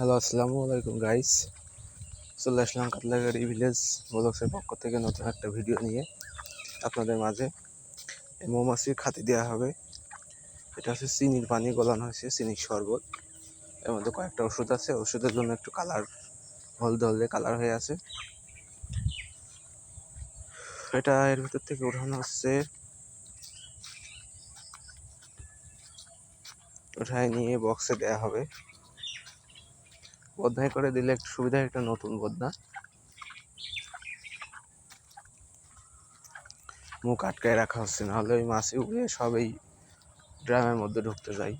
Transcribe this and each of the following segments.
Hello, আসসালামু আলাইকুম guys চলে আসলাম কাতলাগাড়ি ভিলেজ ব্লগসের পক্ষ থেকে নতুন একটা ভিডিও নিয়ে আপনাদের মাঝে। মৌমাছির খাতি দেওয়া হবে। এটা হচ্ছে চিনির পানি, গলানো হয়েছে চিনির শরবত। এর মধ্যে কয়েকটা ওষুধ আছে। ওষুধের জন্য একটু কালার হলদে হলদে কালার হয়ে আছে। এটা এর ভিতর থেকে উঠানো হচ্ছে। উঠায় নিয়ে বক্সে দেওয়া হবে। বদনায় করে দিলে একটু সুবিধা একটা নতুন বদনা মুখ আটকায় রাখা হচ্ছে না হলে ওই মাছি উড়ে সব এই ড্রামের মধ্যে ঢুকতে যায়।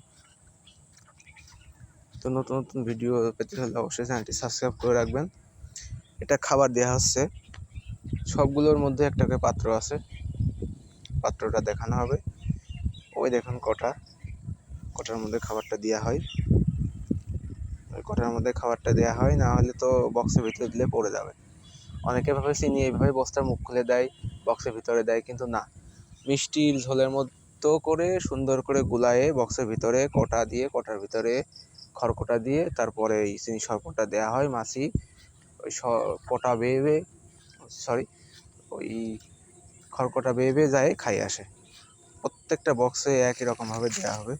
তো নতুন নতুন ভিডিও পেতে হলে অবশ্যই চ্যানেলটি সাবস্ক্রাইব করে রাখবেন। এটা খাবার দেওয়া হচ্ছে। সবগুলোর মধ্যে একটা করে পাত্র আছে। পাত্রটা দেখানো হবে। ওই দেখুন কটা। কটার মধ্যে খাবারটা দেওয়া হয়। ওই কটার মধ্যে খাবারটা দেওয়া হয়, না হলে তো বক্সের ভিতরে দিলে পড়ে যাবে। অনেকে ভাবে চিনি এইভাবে বস্তার মুখ খুলে দেয় বক্সের ভিতরে দেয়, কিন্তু না। মিষ্টির ঝোলের মতো করে সুন্দর করে গুলায়ে বক্সের ভিতরে কটা দিয়ে, কটার ভিতরে খড়কোটা দিয়ে, তারপরে এই চিনি শরবতটা দেওয়া হয় মাছি, ওই কটা বেয়ে সরি ওই খড়কটা বেয়ে বেয়ে যায়, খাই আসে। প্রত্যেকটা বক্সে একই রকমভাবে দেওয়া হবে।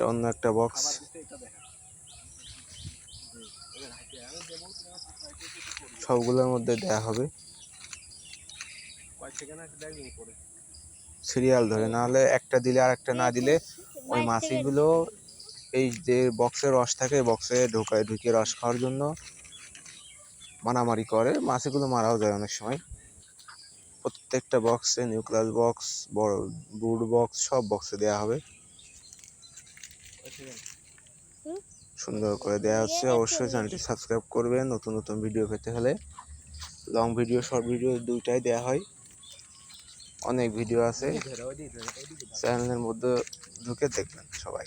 এটা অন্য একটা বক্স সবগুলোর মধ্যে দেয়া হবে। সিরিয়াল ধরে না হলে একটা দিলে আর একটা না দিলে ওই মাছিগুলো এই যে বক্সের রস থাকে বক্সে ঢোকায় ঢুকিয়ে রস খাওয়ার জন্য মারামারি করে। মাছিগুলো মারাও যায় অনেক সময়। প্রত্যেকটা বক্সে নিউক্লিয়াস বক্স বড় বুট বক্স সব বক্সে দেওয়া হবে। সুন্দর করে দেওয়া হচ্ছে। অবশ্যই চ্যানেলটি সাবস্ক্রাইব করবেন নতুন নতুন ভিডিও পেতে হলে। লং ভিডিও, শর্ট ভিডিও দুইটাই দেওয়া হয়। অনেক ভিডিও আছে। চ্যানেলের মধ্যে ঢুকে দেখবেন সবাই।